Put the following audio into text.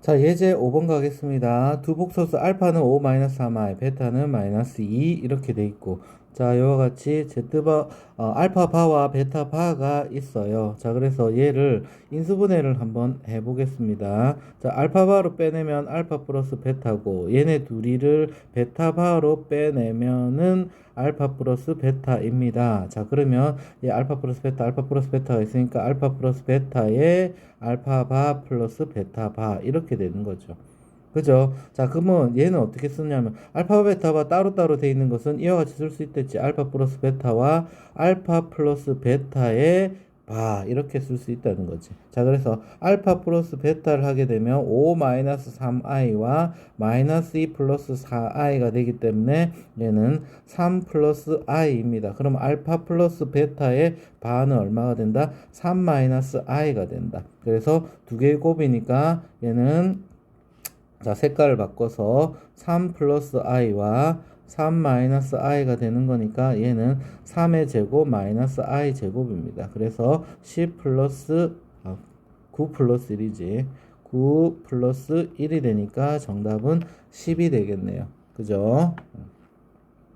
자, 예제 5번 가겠습니다. 두 복소수 알파는 5 마이너스 3i, 베타는 마이너스 2 이렇게 돼 있고 자, 이와 같이 z바 어, 알파 바와 베타 바가 있어요. 자, 그래서 얘를 인수분해를 한번 해 보겠습니다. 자, 알파 바로 빼내면 알파 플러스 베타고 얘네 둘이를 베타 바로 빼내면은 알파 플러스 베타입니다. 자, 그러면 이 알파 플러스 베타, 알파 플러스 베타가 있으니까 알파 플러스 베타에 알파 바 플러스 베타 바 이렇게 되는 거죠. 그죠? 자, 그러면 얘는 어떻게 쓰냐면 알파 베타가 따로따로 돼 있는 것은 이와 같이 쓸 수 있겠지. 알파 플러스 베타와 알파 플러스 베타의 바 이렇게 쓸 수 있다는 거지. 자, 그래서 알파 플러스 베타를 하게 되면 5 마이너스 3i와 마이너스 2 플러스 4i가 되기 때문에 얘는 3 플러스 i입니다. 그럼 알파 플러스 베타의 바는 얼마가 된다? 3 마이너스 i가 된다. 그래서 두 개의 곱이니까 얘는 자, 색깔을 바꿔서 3 플러스 i와 3 마이너스 i가 되는 거니까 얘는 3의 제곱 마이너스 i 제곱입니다. 그래서 10 플러스 아, 9 플러스 1이지. 9 플러스 1이 되니까 정답은 10이 되겠네요. 그죠?